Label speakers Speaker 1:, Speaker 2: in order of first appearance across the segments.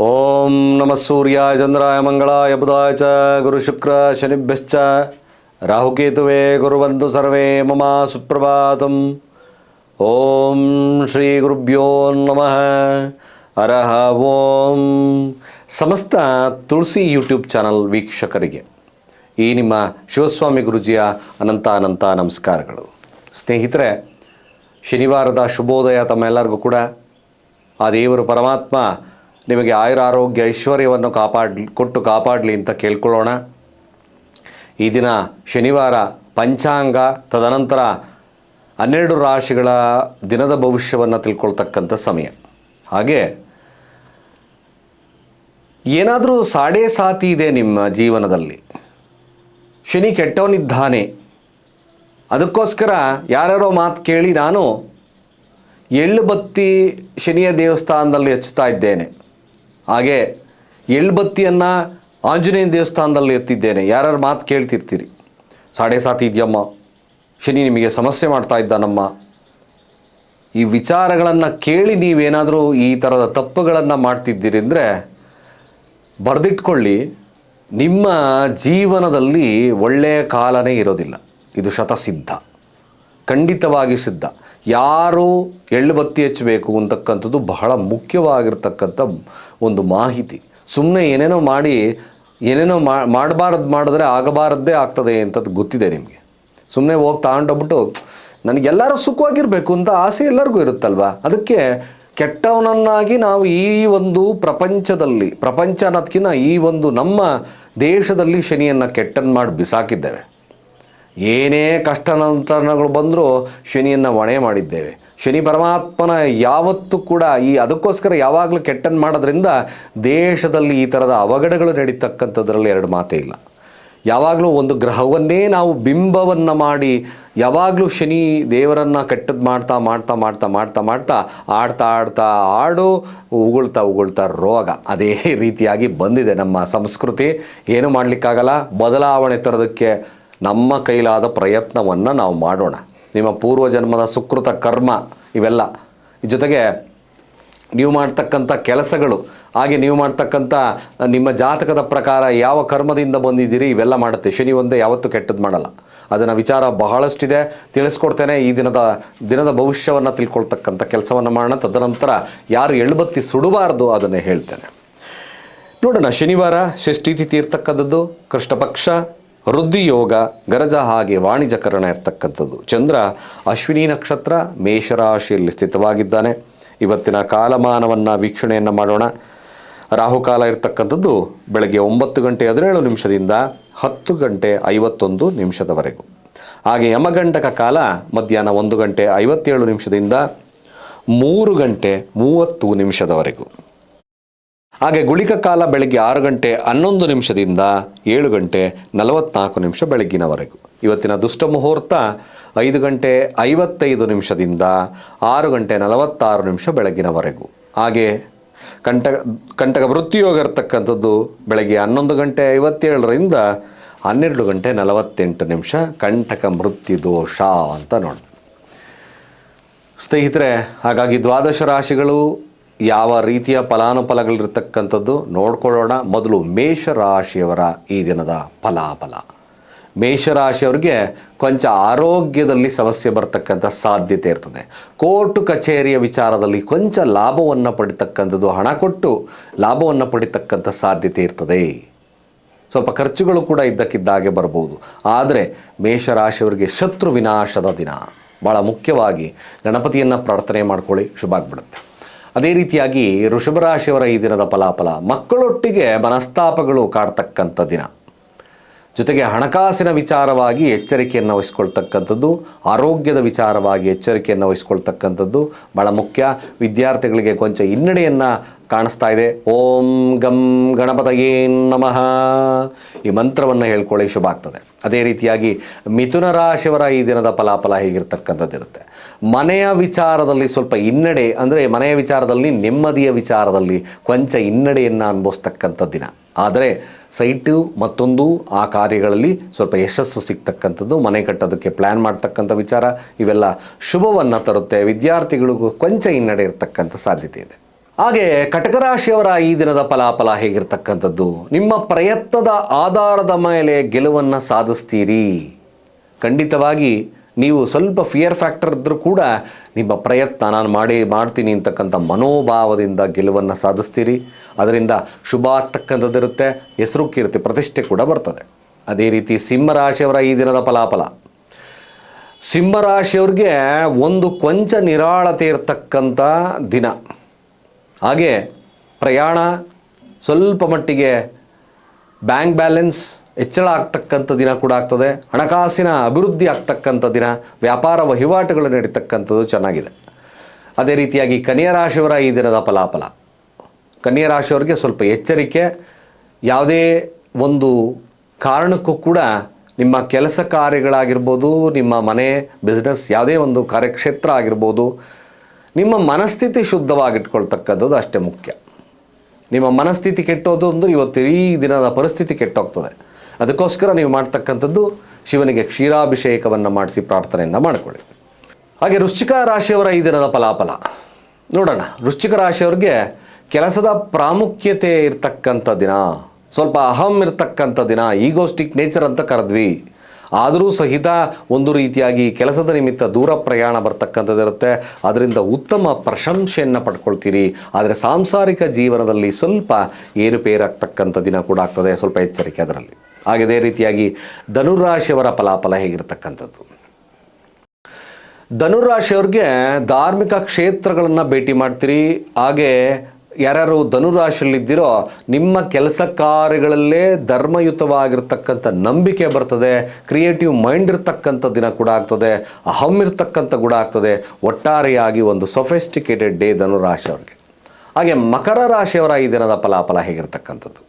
Speaker 1: ಓಂ ನಮಃ ಸೂರ್ಯಾಯ ಚಂದ್ರಾಯ ಮಂಗಳಾಯ ಬುಧಾಯ ಚ ಗುರು ಶುಕ್ರ ಶನಿಭ್ಯಶ್ಚ. ರಾಹುಕೇತುವೆ ಗುರುವಂತು ಸರ್ವೇ ಮಮ ಸುಪ್ರಭಾತಂ. ಓಂ ಶ್ರೀ ಗುರುಭ್ಯೋ ನಮಃ. ಅರಹ ಓಂ. ಸಮಸ್ತ ತುಳಸಿ ಯೂಟ್ಯೂಬ್ ಚಾನಲ್ ವೀಕ್ಷಕರಿಗೆ ಈ ನಿಮ್ಮ ಶಿವಸ್ವಾಮಿ ಗುರುಜಿಯ ಅನಂತ ಅನಂತ ನಮಸ್ಕಾರಗಳು. ಸ್ನೇಹಿತರೆ, ಶನಿವಾರದ ಶುಭೋದಯ ತಮ್ಮೆಲ್ಲರಿಗೂ ಕೂಡ. ಆ ದೇವರು ಪರಮಾತ್ಮ ನಿಮಗೆ ಆಯುರ ಆರೋಗ್ಯ ಐಶ್ವರ್ಯವನ್ನು ಕಾಪಾಡಲಿ ಕೊಟ್ಟು ಕಾಪಾಡಲಿ ಅಂತ ಕೇಳ್ಕೊಳ್ಳೋಣ. ಈ ದಿನ ಶನಿವಾರ ಪಂಚಾಂಗ, ತದನಂತರ ಹನ್ನೆರಡು ರಾಶಿಗಳ ದಿನದ ಭವಿಷ್ಯವನ್ನು ತಿಳ್ಕೊಳ್ತಕ್ಕಂಥ ಸಮಯ. ಹಾಗೆ ಏನಾದರೂ ಸಾಡೆ ಸಾತಿ ಇದೆ ನಿಮ್ಮ ಜೀವನದಲ್ಲಿ. ಶನಿ ಕೆಟ್ಟವನಿದ್ದಾನೆ. ಅದಕ್ಕೋಸ್ಕರ ಯಾರ್ಯಾರೋ ಮಾತು ಕೇಳಿ ನಾನು ಎಳ್ಳು ಬತ್ತಿ ಶನಿಯ ದೇವಸ್ಥಾನದಲ್ಲಿ ಹಚ್ಚುತ್ತಾ ಇದ್ದೇನೆ. ಹಾಗೆ ಎಳ್ಬತ್ತಿಯನ್ನು ಆಂಜನೇಯ ದೇವಸ್ಥಾನದಲ್ಲಿ ಎತ್ತಿದ್ದೇನೆ. ಯಾರ್ಯಾರು ಮಾತು ಕೇಳ್ತಿರ್ತೀರಿ. ಸಾಡೆ ಸಾತಿ ಇದೆಯಮ್ಮ, ಶನಿ ನಿಮಗೆ ಸಮಸ್ಯೆ ಮಾಡ್ತಾ ಇದ್ದಾನಮ್ಮ ಈ ವಿಚಾರಗಳನ್ನು ಕೇಳಿ ನೀವೇನಾದರೂ ಈ ಥರದ ತಪ್ಪುಗಳನ್ನು ಮಾಡ್ತಿದ್ದೀರಿ ಅಂದರೆ ಬರೆದಿಟ್ಕೊಳ್ಳಿ. ನಿಮ್ಮ ಜೀವನದಲ್ಲಿ ಒಳ್ಳೆಯ ಕಾಲನೇ ಇರೋದಿಲ್ಲ. ಇದು ಶತಸಿದ್ಧ. ಖಂಡಿತವಾಗಿ ಸಿದ್ಧ. ಯಾರು ಎಳ್ಳು ಬತ್ತಿ ಹಚ್ಚಬೇಕು ಅಂತಕ್ಕಂಥದ್ದು ಬಹಳ ಮುಖ್ಯವಾಗಿರ್ತಕ್ಕಂಥ ಒಂದು ಮಾಹಿತಿ. ಸುಮ್ಮನೆ ಏನೇನೋ ಮಾಡಿ, ಏನೇನೋ ಮಾಡಬಾರ್ದು ಮಾಡಿದ್ರೆ ಆಗಬಾರದ್ದೇ ಆಗ್ತದೆ ಅಂತದ್ದು ಗೊತ್ತಿದೆ ನಿಮಗೆ. ಸುಮ್ಮನೆ ಹೋಗಿ ತಗೊಂಡೋಗ್ಬಿಟ್ಟು, ನನಗೆಲ್ಲರೂ ಸುಖವಾಗಿರಬೇಕು ಅಂತ ಆಸೆ ಎಲ್ಲರಿಗೂ ಇರುತ್ತಲ್ವ? ಅದಕ್ಕೆ ಕೆಟ್ಟವನನ್ನಾಗಿ ನಾವು ಈ ಒಂದು ಪ್ರಪಂಚದಲ್ಲಿ, ಪ್ರಪಂಚ ಅನ್ನೋದಕ್ಕಿಂತ ಈ ಒಂದು ನಮ್ಮ ದೇಶದಲ್ಲಿ ಶನಿಯನ್ನು ಕೆಟ್ಟನ್ನು ಮಾಡಿ ಬಿಸಾಕಿದ್ದೇವೆ. ಏನೇ ಕಷ್ಟ ನಂತರಗಳು ಬಂದರೂ ಶನಿಯನ್ನು ಹೊಣೆ ಮಾಡಿದ್ದೇವೆ. ಶನಿ ಪರಮಾತ್ಮನ ಯಾವತ್ತೂ ಕೂಡ ಈ ಅದಕ್ಕೋಸ್ಕರ ಯಾವಾಗಲೂ ಕೆಟ್ಟನ್ನು ಮಾಡೋದ್ರಿಂದ ದೇಶದಲ್ಲಿ ಈ ಥರದ ಅವಘಡಗಳು ನಡೀತಕ್ಕಂಥದ್ರಲ್ಲಿ ಎರಡು ಮಾತೇ ಇಲ್ಲ. ಯಾವಾಗಲೂ ಒಂದು ಗ್ರಹವನ್ನೇ ನಾವು ಬಿಂಬವನ್ನು ಮಾಡಿ ಯಾವಾಗಲೂ ಶನಿ ದೇವರನ್ನು ಕೆಟ್ಟದ್ದು ಮಾಡ್ತಾ ಮಾಡ್ತಾ ಮಾಡ್ತಾ ಮಾಡ್ತಾ ಮಾಡ್ತಾ, ಆಡ್ತಾ ಆಡ್ತಾ, ಆಡು, ಉಗುಳ್ತಾ ಉಗುಳ್ತಾ ರೋಗ ಅದೇ ರೀತಿಯಾಗಿ ಬಂದಿದೆ ನಮ್ಮ ಸಂಸ್ಕೃತಿ. ಏನು ಮಾಡಲಿಕ್ಕಾಗಲ್ಲ? ಬದಲಾವಣೆ ತರೋದಕ್ಕೆ ನಮ್ಮ ಕೈಲಾದ ಪ್ರಯತ್ನವನ್ನು ನಾವು ಮಾಡೋಣ. ನಿಮ್ಮ ಪೂರ್ವಜನ್ಮದ ಸುಕೃತ ಕರ್ಮ ಇವೆಲ್ಲ. ಜೊತೆಗೆ ನೀವು ಮಾಡ್ತಕ್ಕಂಥ ಕೆಲಸಗಳು, ಹಾಗೆ ನೀವು ಮಾಡ್ತಕ್ಕಂಥ ನಿಮ್ಮ ಜಾತಕದ ಪ್ರಕಾರ ಯಾವ ಕರ್ಮದಿಂದ ಬಂದಿದ್ದೀರಿ ಇವೆಲ್ಲ ಮಾಡುತ್ತೆ. ಶನಿ ಒಂದೇ ಯಾವತ್ತೂ ಕೆಟ್ಟದ್ದು ಮಾಡಲ್ಲ. ಅದನ್ನು ವಿಚಾರ ಬಹಳಷ್ಟಿದೆ. ತಿಳಿಸ್ಕೊಡ್ತೇನೆ. ಈ ದಿನದ ದಿನದ ಭವಿಷ್ಯವನ್ನು ತಿಳ್ಕೊಳ್ತಕ್ಕಂಥ ಕೆಲಸವನ್ನು ಮಾಡೋಣ. ತದನಂತರ ಯಾರು ಎಳ್ಬತ್ತಿ ಸುಡಬಾರ್ದು ಅದನ್ನೇ ಹೇಳ್ತೇನೆ. ನೋಡೋಣ, ಶನಿವಾರ ಷಷ್ಠಿ ತಿಥಿ ಇರ್ತಕ್ಕಂಥದ್ದು, ಕೃಷ್ಣಪಕ್ಷ ವೃದ್ಧಿ ಯೋಗ, ಗರಜ ಹಾಗೆ ವಾಣಿಜ್ಯಕರಣ ಇರ್ತಕ್ಕಂಥದ್ದು. ಚಂದ್ರ ಅಶ್ವಿನಿ ನಕ್ಷತ್ರ ಮೇಷರಾಶಿಯಲ್ಲಿ ಸ್ಥಿತವಾಗಿದ್ದಾನೆ. ಇವತ್ತಿನ ಕಾಲಮಾನವನ್ನು ವೀಕ್ಷಣೆಯನ್ನು ಮಾಡೋಣ. ರಾಹುಕಾಲ ಇರ್ತಕ್ಕಂಥದ್ದು ಬೆಳಗ್ಗೆ ಒಂಬತ್ತು ಗಂಟೆ ಹದಿನೇಳು ನಿಮಿಷದಿಂದ ಹತ್ತು ಗಂಟೆ ಐವತ್ತೊಂದು ನಿಮಿಷದವರೆಗೂ. ಹಾಗೆ ಯಮಗಂಟಕ ಕಾಲ ಮಧ್ಯಾಹ್ನ ಒಂದು ಗಂಟೆ ಐವತ್ತೇಳು ನಿಮಿಷದಿಂದ ಮೂರು ಗಂಟೆ ಮೂವತ್ತು ನಿಮಿಷದವರೆಗೂ. ಹಾಗೆ ಗುಳಿಕ ಕಾಲ ಬೆಳಗ್ಗೆ ಆರು ಗಂಟೆ ಹನ್ನೊಂದು ನಿಮಿಷದಿಂದ ಏಳು ಗಂಟೆ ನಲವತ್ನಾಲ್ಕು ನಿಮಿಷ ಬೆಳಗ್ಗಿನವರೆಗೂ. ಇವತ್ತಿನ ದುಷ್ಟ ಮುಹೂರ್ತ ಐದು ಗಂಟೆ ಐವತ್ತೈದು ನಿಮಿಷದಿಂದ ಆರು ಗಂಟೆ ನಲವತ್ತಾರು ನಿಮಿಷ ಬೆಳಗ್ಗಿನವರೆಗೂ. ಹಾಗೆ ಕಂಟಕ ಕಂಟಕ ವೃತ್ತಿಯೋಗ ಇರತಕ್ಕಂಥದ್ದು ಬೆಳಗ್ಗೆ ಹನ್ನೊಂದು ಗಂಟೆ ಐವತ್ತೇಳರಿಂದ ಹನ್ನೆರಡು ಗಂಟೆ ನಲವತ್ತೆಂಟು ನಿಮಿಷ ಕಂಟಕ ಮೃತ್ಯು ದೋಷ ಅಂತ ನೋಡಿ ಸ್ನೇಹಿತರೆ, ಹಾಗಾಗಿ ದ್ವಾದಶ ರಾಶಿಗಳು ಯಾವ ರೀತಿಯ ಫಲಾನುಫಲಗಳಿರ್ತಕ್ಕಂಥದ್ದು ನೋಡ್ಕೊಳ್ಳೋಣ. ಮೊದಲು ಮೇಷರಾಶಿಯವರ ಈ ದಿನದ ಫಲಾಫಲ. ಮೇಷರಾಶಿಯವರಿಗೆ ಕೊಂಚ ಆರೋಗ್ಯದಲ್ಲಿ ಸಮಸ್ಯೆ ಬರ್ತಕ್ಕಂಥ ಸಾಧ್ಯತೆ ಇರ್ತದೆ. ಕೋರ್ಟು ಕಚೇರಿಯ ವಿಚಾರದಲ್ಲಿ ಕೊಂಚ ಲಾಭವನ್ನು ಪಡಿತಕ್ಕಂಥದ್ದು ಹಣ ಕೊಟ್ಟು ಲಾಭವನ್ನು ಪಡಿತಕ್ಕಂಥ ಸಾಧ್ಯತೆ ಇರ್ತದೆ. ಸ್ವಲ್ಪ ಖರ್ಚುಗಳು ಕೂಡ ಇದ್ದಕ್ಕಿದ್ದಾಗೆ ಬರ್ಬೋದು ಆದರೆ ಮೇಷರಾಶಿಯವರಿಗೆ ಶತ್ರು ವಿನಾಶದ ದಿನ. ಭಾಳ ಮುಖ್ಯವಾಗಿ ಗಣಪತಿಯನ್ನು ಪ್ರಾರ್ಥನೆ ಮಾಡ್ಕೊಳ್ಳಿ. ಶುಭ ಆಗ್ಬಿಡುತ್ತೆ. ಅದೇ ರೀತಿಯಾಗಿ ಋಷಭರಾಶಿಯವರ ಈ ದಿನದ ಫಲಾಫಲ, ಮಕ್ಕಳೊಟ್ಟಿಗೆ ಮನಸ್ತಾಪಗಳು ಕಾಡ್ತಕ್ಕಂಥ ದಿನ. ಜೊತೆಗೆ ಹಣಕಾಸಿನ ವಿಚಾರವಾಗಿ ಎಚ್ಚರಿಕೆಯನ್ನು ವಹಿಸ್ಕೊಳ್ತಕ್ಕಂಥದ್ದು, ಆರೋಗ್ಯದ ವಿಚಾರವಾಗಿ ಎಚ್ಚರಿಕೆಯನ್ನು ವಹಿಸ್ಕೊಳ್ತಕ್ಕಂಥದ್ದು ಭಾಳ ಮುಖ್ಯ. ವಿದ್ಯಾರ್ಥಿಗಳಿಗೆ ಕೊಂಚ ಹಿನ್ನಡೆಯನ್ನು ಕಾಣಿಸ್ತಾ ಇದೆ. ಓಂ ಗಂ ಗಣಪತಯೇ ನಮಃ. ಈ ಮಂತ್ರವನ್ನು ಹೇಳ್ಕೊಳ್ಳಿ, ಶುಭ ಆಗ್ತದೆ. ಅದೇ ರೀತಿಯಾಗಿ ಮಿಥುನ ರಾಶಿಯವರ ಈ ದಿನದ ಫಲಾಫಲ ಹೇಗಿರ್ತಕ್ಕಂಥದ್ದು ಇರುತ್ತೆ ಮನೆಯ ವಿಚಾರದಲ್ಲಿ ಸ್ವಲ್ಪ ಹಿನ್ನಡೆ, ಅಂದರೆ ಮನೆಯ ವಿಚಾರದಲ್ಲಿ ನೆಮ್ಮದಿಯ ವಿಚಾರದಲ್ಲಿ ಕೊಂಚ ಹಿನ್ನಡೆಯನ್ನು ಅನುಭವಿಸ್ತಕ್ಕಂಥ ದಿನ. ಆದರೆ ಸೈಟು ಮತ್ತೊಂದು, ಆ ಕಾರ್ಯಗಳಲ್ಲಿ ಸ್ವಲ್ಪ ಯಶಸ್ಸು ಸಿಗ್ತಕ್ಕಂಥದ್ದು, ಮನೆ ಕಟ್ಟೋದಕ್ಕೆ ಪ್ಲ್ಯಾನ್ ಮಾಡ್ತಕ್ಕಂಥ ವಿಚಾರ, ಇವೆಲ್ಲ ಶುಭವನ್ನು ತರುತ್ತೆ. ವಿದ್ಯಾರ್ಥಿಗಳಿಗೂ ಕೊಂಚ ಹಿನ್ನಡೆ ಇರತಕ್ಕಂಥ ಸಾಧ್ಯತೆ ಇದೆ. ಹಾಗೆ ಕಟಕರಾಶಿಯವರ ಈ ದಿನದ ಫಲಾಫಲ ಹೇಗಿರ್ತಕ್ಕಂಥದ್ದು? ನಿಮ್ಮ ಪ್ರಯತ್ನದ ಆಧಾರದ ಮೇಲೆ ಗೆಲುವನ್ನು ಸಾಧಿಸ್ತೀರಿ. ಖಂಡಿತವಾಗಿ ನೀವು ಸ್ವಲ್ಪ ಫಿಯರ್ ಫ್ಯಾಕ್ಟರ್ ಇದ್ದರೂ ಕೂಡ ನಿಮ್ಮ ಪ್ರಯತ್ನ ನಾನು ಮಾಡಿ, ಮಾಡ್ತೀನಿ ಅಂತಕ್ಕಂಥ ಮನೋಭಾವದಿಂದ ಗೆಲುವನ್ನು ಸಾಧಿಸ್ತೀರಿ. ಅದರಿಂದ ಶುಭ ಆಗ್ತಕ್ಕಂಥದ್ದಿರುತ್ತೆ ಹೆಸರು ಕೀರ್ತಿ, ಪ್ರತಿಷ್ಠೆ ಕೂಡ ಬರ್ತದೆ. ಅದೇ ರೀತಿ ಸಿಂಹರಾಶಿಯವರ ಈ ದಿನದ ಫಲಾಫಲ. ಸಿಂಹರಾಶಿಯವ್ರಿಗೆ ಒಂದು ಕೊಂಚ ನಿರಾಳತೆ ಇರತಕ್ಕಂಥ ದಿನ. ಹಾಗೆ ಪ್ರಯಾಣ ಸ್ವಲ್ಪ ಮಟ್ಟಿಗೆ ಬ್ಯಾಂಕ್ ಬ್ಯಾಲೆನ್ಸ್ ಹೆಚ್ಚಳ ಆಗ್ತಕ್ಕಂಥ ದಿನ ಕೂಡ ಆಗ್ತದೆ. ಹಣಕಾಸಿನ ಅಭಿವೃದ್ಧಿ ಆಗ್ತಕ್ಕಂಥ ದಿನ, ವ್ಯಾಪಾರ ವಹಿವಾಟುಗಳು ನಡೀತಕ್ಕಂಥದ್ದು ಚೆನ್ನಾಗಿದೆ. ಅದೇ ರೀತಿಯಾಗಿ ಕನ್ಯಾ ರಾಶಿಯವರ ಈ ದಿನದ ಫಲಾಫಲ. ಕನ್ಯಾ ರಾಶಿಯವರಿಗೆ ಸ್ವಲ್ಪ ಎಚ್ಚರಿಕೆ, ಯಾವುದೇ ಒಂದು ಕಾರಣಕ್ಕೂ ಕೂಡ ನಿಮ್ಮ ಕೆಲಸ ಕಾರ್ಯಗಳಾಗಿರ್ಬೋದು, ನಿಮ್ಮ ಮನೆ ಬಿಸ್ನೆಸ್ ಯಾವುದೇ ಒಂದು ಕಾರ್ಯಕ್ಷೇತ್ರ ಆಗಿರ್ಬೋದು, ನಿಮ್ಮ ಮನಸ್ಥಿತಿ ಶುದ್ಧವಾಗಿಟ್ಕೊಳ್ತಕ್ಕಂಥದ್ದು ಅಷ್ಟೇ ಮುಖ್ಯ. ನಿಮ್ಮ ಮನಸ್ಥಿತಿ ಕೆಟ್ಟೋದು ಅಂದರೆ ಇವತ್ತು ಈ ದಿನದ ಪರಿಸ್ಥಿತಿ ಕೆಟ್ಟೋಗ್ತದೆ. ಅದಕ್ಕೋಸ್ಕರ ನೀವು ಮಾಡ್ತಕ್ಕಂಥದ್ದು ಶಿವನಿಗೆ ಕ್ಷೀರಾಭಿಷೇಕವನ್ನು ಮಾಡಿಸಿ ಪ್ರಾರ್ಥನೆಯನ್ನು ಮಾಡಿಕೊಳ್ಳಿ. ಹಾಗೆ ವೃಶ್ಚಿಕ ರಾಶಿಯವರ ಈ ದಿನದ ಫಲಾಫಲ. ನೋಡೋಣ, ವೃಶ್ಚಿಕ ರಾಶಿಯವ್ರಿಗೆ ಕೆಲಸದ ಪ್ರಾಮುಖ್ಯತೆ ಇರ್ತಕ್ಕಂಥ ದಿನ, ಸ್ವಲ್ಪ ಅಹಂ ಇರ್ತಕ್ಕಂಥ ದಿನ, ಈಗೋಸ್ಟಿಕ್ ನೇಚರ್ ಅಂತ ಕರೆದ್ವಿ. ಆದರೂ ಸಹಿತ ಒಂದು ರೀತಿಯಾಗಿ ಕೆಲಸದ ನಿಮಿತ್ತ ದೂರ ಪ್ರಯಾಣ ಬರ್ತಕ್ಕಂಥದ್ದಿರುತ್ತೆ ಅದರಿಂದ ಉತ್ತಮ ಪ್ರಶಂಸೆಯನ್ನು ಪಡ್ಕೊಳ್ತೀರಿ. ಆದರೆ ಸಾಂಸಾರಿಕ ಜೀವನದಲ್ಲಿ ಸ್ವಲ್ಪ ಏರುಪೇರಾಗ್ತಕ್ಕಂಥ ದಿನ ಕೂಡ ಆಗ್ತದೆ, ಸ್ವಲ್ಪ ಎಚ್ಚರಿಕೆ ಅದರಲ್ಲಿ. ಹಾಗೆ ಅದೇ ರೀತಿಯಾಗಿ ಧನುರಾಶಿಯವರ ಫಲಾಫಲ ಹೇಗಿರ್ತಕ್ಕಂಥದ್ದು? ಧನುರಾಶಿಯವ್ರಿಗೆ ಧಾರ್ಮಿಕ ಕ್ಷೇತ್ರಗಳನ್ನು ಭೇಟಿ ಮಾಡ್ತೀರಿ. ಹಾಗೆ ಯಾರ್ಯಾರು ಧನುರಾಶಿಯಲ್ಲಿದ್ದೀರೋ ನಿಮ್ಮ ಕೆಲಸ ಕಾರ್ಯಗಳಲ್ಲೇ ಧರ್ಮಯುತವಾಗಿರ್ತಕ್ಕಂಥ ನಂಬಿಕೆ ಬರ್ತದೆ. ಕ್ರಿಯೇಟಿವ್ ಮೈಂಡ್ ಇರ್ತಕ್ಕಂಥ ದಿನ ಕೂಡ ಆಗ್ತದೆ. ಅಹಂ ಇರ್ತಕ್ಕಂಥ ಕೂಡ ಆಗ್ತದೆ. ಒಟ್ಟಾರೆಯಾಗಿ ಒಂದು ಸೊಫೆಸ್ಟಿಕೇಟೆಡ್ ಡೇ ಧನುರಾಶಿಯವ್ರಿಗೆ. ಹಾಗೆ ಮಕರ ರಾಶಿಯವರ ಈ ದಿನದ ಫಲಾಫಲ ಹೇಗಿರ್ತಕ್ಕಂಥದ್ದು?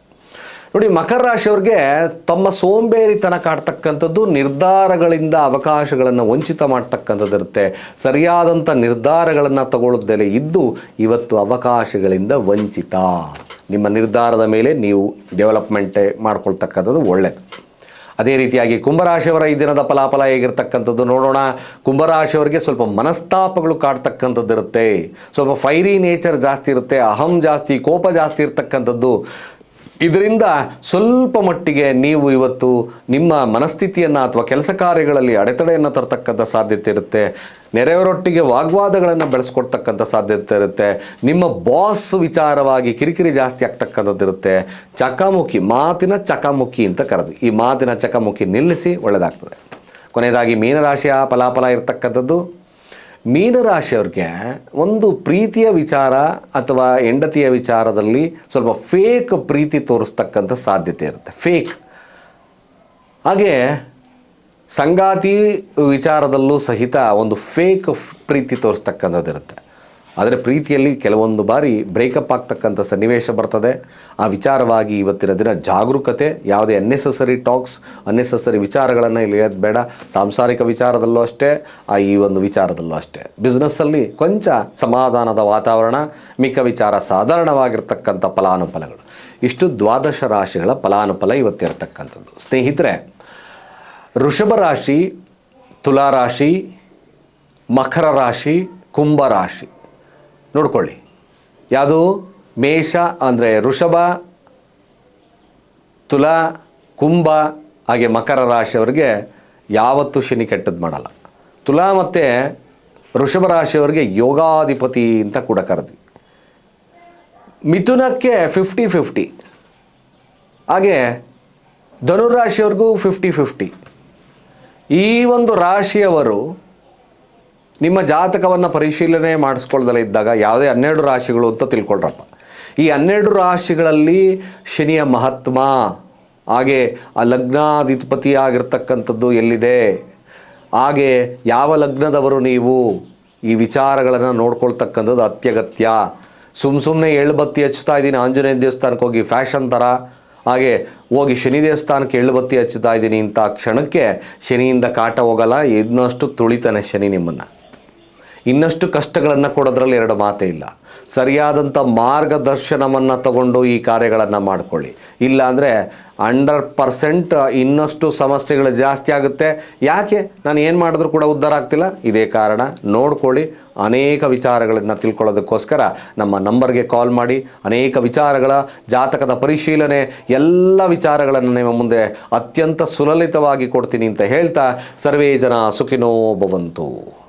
Speaker 1: ನೋಡಿ, ಮಕರ ರಾಶಿಯವ್ರಿಗೆ ತಮ್ಮ ಸೋಂಬೇರಿತನ ಕಾಡ್ತಕ್ಕಂಥದ್ದು ನಿರ್ಧಾರಗಳಿಂದ ಅವಕಾಶಗಳನ್ನು ವಂಚಿತ ಮಾಡ್ತಕ್ಕಂಥದ್ದಿರುತ್ತೆ ಸರಿಯಾದಂಥ ನಿರ್ಧಾರಗಳನ್ನು ತಗೊಳ್ಳೋದೆಲೆ ಇದ್ದು ಇವತ್ತು ಅವಕಾಶಗಳಿಂದ ವಂಚಿತ. ನಿಮ್ಮ ನಿರ್ಧಾರದ ಮೇಲೆ ನೀವು ಡೆವಲಪ್ಮೆಂಟ್ ಮಾಡ್ಕೊಳ್ತಕ್ಕಂಥದ್ದು ಒಳ್ಳೆಯದು ಅದೇ ರೀತಿಯಾಗಿ ಕುಂಭರಾಶಿಯವರ ಈ ದಿನದ ಫಲಾಫಲ ಹೇಗಿರ್ತಕ್ಕಂಥದ್ದು ನೋಡೋಣ. ಕುಂಭರಾಶಿಯವರಿಗೆ ಸ್ವಲ್ಪ ಮನಸ್ತಾಪಗಳು ಕಾಡ್ತಕ್ಕಂಥದ್ದಿರುತ್ತೆ ಸ್ವಲ್ಪ ಫೈರಿ ನೇಚರ್ ಜಾಸ್ತಿ ಇರುತ್ತೆ. ಅಹಂ ಜಾಸ್ತಿ, ಕೋಪ ಜಾಸ್ತಿ ಇರ್ತಕ್ಕಂಥದ್ದು. ಇದರಿಂದ ಸ್ವಲ್ಪ ಮಟ್ಟಿಗೆ ನೀವು ಇವತ್ತು ನಿಮ್ಮ ಮನಸ್ಥಿತಿಯನ್ನು ಅಥವಾ ಕೆಲಸ ಕಾರ್ಯಗಳಲ್ಲಿ ಅಡೆತಡೆಯನ್ನು ತರತಕ್ಕಂಥ ಸಾಧ್ಯತೆ ಇರುತ್ತೆ. ನೆರೆಯವರೊಟ್ಟಿಗೆ ವಾಗ್ವಾದಗಳನ್ನು ಬೆಳೆಸ್ಕೊಡ್ತಕ್ಕಂಥ ಸಾಧ್ಯತೆ ಇರುತ್ತೆ. ನಿಮ್ಮ ಬಾಸ್ ವಿಚಾರವಾಗಿ ಕಿರಿಕಿರಿ ಜಾಸ್ತಿ ಆಗ್ತಕ್ಕಂಥದ್ದಿರುತ್ತೆ ಚಕಮುಖಿ ಮಾತಿನ ಚಕಮುಖಿ ಅಂತ ಕರೆದು, ಈ ಮಾತಿನ ಚಕಮುಖಿ ನಿಲ್ಲಿಸಿ ಒಳ್ಳೆಯದಾಗ್ತದೆ ಕೊನೆಯದಾಗಿ ಮೀನರಾಶಿಯ ಫಲಾಫಲ ಇರತಕ್ಕಂಥದ್ದು. ಮೀನರಾಶಿಯವ್ರಿಗೆ ಒಂದು ಪ್ರೀತಿಯ ವಿಚಾರ ಅಥವಾ ಹೆಂಡತಿಯ ವಿಚಾರದಲ್ಲಿ ಸ್ವಲ್ಪ ಫೇಕ್ ಪ್ರೀತಿ ತೋರಿಸ್ತಕ್ಕಂಥ ಸಾಧ್ಯತೆ ಇರುತ್ತೆ. ಫೇಕ್ ಹಾಗೆ ಸಂಗಾತಿ ವಿಚಾರದಲ್ಲೂ ಸಹಿತ ಒಂದು ಫೇಕ್ ಪ್ರೀತಿ ತೋರಿಸ್ತಕ್ಕಂಥದ್ದಿರುತ್ತೆ. ಆದರೆ ಪ್ರೀತಿಯಲ್ಲಿ ಕೆಲವೊಂದು ಬಾರಿ ಬ್ರೇಕಪ್ ಆಗ್ತಕ್ಕಂಥ ಸನ್ನಿವೇಶ ಬರ್ತದೆ. ಆ ವಿಚಾರವಾಗಿ ಇವತ್ತಿನ ದಿನ ಜಾಗರೂಕತೆ, ಯಾವುದೇ ಅನ್ನೆಸಸರಿ ಟಾಕ್ಸ್ ಅನ್ನೆಸಸರಿ ವಿಚಾರಗಳನ್ನು ಇಲ್ಲಿ ಹೇಳೋದು ಬೇಡ. ಸಾಂಸಾರಿಕ ವಿಚಾರದಲ್ಲೂ ಅಷ್ಟೇ, ಆ ಈ ಒಂದು ವಿಚಾರದಲ್ಲೂ ಅಷ್ಟೇ. ಬಿಸ್ನೆಸ್ಸಲ್ಲಿ ಕೊಂಚ ಸಮಾಧಾನದ ವಾತಾವರಣ, ಮಿಕ್ಕ ವಿಚಾರ ಸಾಧಾರಣವಾಗಿರ್ತಕ್ಕಂಥ ಫಲಾನುಫಲಗಳು. ಇಷ್ಟು ದ್ವಾದಶ ರಾಶಿಗಳ ಫಲಾನುಫಲ ಇವತ್ತಿರತಕ್ಕಂಥದ್ದು. ಸ್ನೇಹಿತರೆ ಋಷಭ ರಾಶಿ ತುಲಾರಾಶಿ ಮಕರ ರಾಶಿ, ಕುಂಭ ರಾಶಿ. ನೋಡ್ಕೊಳ್ಳಿ. ಯಾವುದು? ಮೇಷ ಅಂದರೆ ಋಷಭ ತುಲಾ, ಕುಂಭ ಹಾಗೆ ಮಕರ ರಾಶಿಯವರಿಗೆ ಯಾವತ್ತೂ ಶನಿ ಕೆಟ್ಟದ್ದು ಮಾಡಲ್ಲ. ತುಲಾ ಮತ್ತು ಋಷಭ ರಾಶಿಯವರಿಗೆ ಯೋಗಾಧಿಪತಿ ಅಂತ ಕೂಡ ಕರೆದ್ವಿ. ಮಿಥುನಕ್ಕೆ ಫಿಫ್ಟಿ ಫಿಫ್ಟಿ ಹಾಗೆ ಧನುರಾಶಿಯವ್ರಿಗೂ ಫಿಫ್ಟಿ ಫಿಫ್ಟಿ ಈ ಒಂದು ರಾಶಿಯವರು ನಿಮ್ಮ ಜಾತಕವನ್ನು ಪರಿಶೀಲನೆ ಮಾಡಿಸ್ಕೊಳ್ದಲೇ ಇದ್ದಾಗ ಯಾವುದೇ ಹನ್ನೆರಡು ರಾಶಿಗಳು ಅಂತ ತಿಳ್ಕೊಳ್ರಪ್ಪ. ಈ ಹನ್ನೆರಡು ರಾಶಿಗಳಲ್ಲಿ ಶನಿಯ ಮಹಾತ್ಮ. ಹಾಗೆ ಆ ಲಗ್ನಾಧಿಪತಿ ಆಗಿರ್ತಕ್ಕಂಥದ್ದು ಎಲ್ಲಿದೆ? ಹಾಗೆ ಯಾವ ಲಗ್ನದವರು ನೀವು? ಈ ವಿಚಾರಗಳನ್ನು ನೋಡ್ಕೊಳ್ತಕ್ಕಂಥದ್ದು ಅತ್ಯಗತ್ಯ. ಸುಮ್ಮ ಸುಮ್ಮನೆ ಎಳ್ಬತ್ತಿ ಹಚ್ತಾ ಇದ್ದೀನಿ ಆಂಜನೇಯ ದೇವಸ್ಥಾನಕ್ಕೆ ಹೋಗಿ ಫ್ಯಾಷನ್ ಥರ. ಹಾಗೆ ಹೋಗಿ ಶನಿ ದೇವಸ್ಥಾನಕ್ಕೆ ಎಳ್ಳುಬತ್ತಿ ಹಚ್ಚುತ್ತಾ ಇದ್ದೀನಿ ಇಂಥ ಕ್ಷಣಕ್ಕೆ ಶನಿಯಿಂದ ಕಾಟ ಹೋಗಲ್ಲ, ಇನ್ನಷ್ಟು ತುಳಿತಾನೆ ಶನಿ ನಿಮ್ಮನ್ನು. ಇನ್ನಷ್ಟು ಕಷ್ಟಗಳನ್ನು ಕೊಡೋದ್ರಲ್ಲಿ ಎರಡು ಮಾತೇ ಇಲ್ಲ. ಸರಿಯಾದಂಥ ಮಾರ್ಗದರ್ಶನವನ್ನು ತಗೊಂಡು ಈ ಕಾರ್ಯಗಳನ್ನು ಮಾಡಿಕೊಳ್ಳಿ. ಇಲ್ಲಾಂದರೆ ಅಂಡರ್ ಪರ್ಸೆಂಟ್ ಇನ್ನಷ್ಟು ಸಮಸ್ಯೆಗಳು ಜಾಸ್ತಿ ಆಗುತ್ತೆ. ಯಾಕೆ? ನಾನು ಏನು ಮಾಡಿದ್ರೂ ಕೂಡ ಉದ್ಧಾರ ಆಗ್ತಿಲ್ಲ. ಇದೇ ಕಾರಣ ನೋಡ್ಕೊಳ್ಳಿ. ಅನೇಕ ವಿಚಾರಗಳನ್ನು ತಿಳ್ಕೊಳ್ಳೋದಕ್ಕೋಸ್ಕರ ನಮ್ಮ ನಂಬರ್ಗೆ ಕಾಲ್ ಮಾಡಿ. ಅನೇಕ ವಿಚಾರಗಳ ಜಾತಕದ ಪರಿಶೀಲನೆ, ಎಲ್ಲ ವಿಚಾರಗಳನ್ನು ನಿಮ್ಮ ಮುಂದೆ ಅತ್ಯಂತ ಸುಲಲಿತವಾಗಿ ಕೊಡ್ತೀನಿ ಅಂತ ಹೇಳ್ತಾ ಸರ್ವೇ ಜನ ಸುಖಿನೋ ಭವಂತು.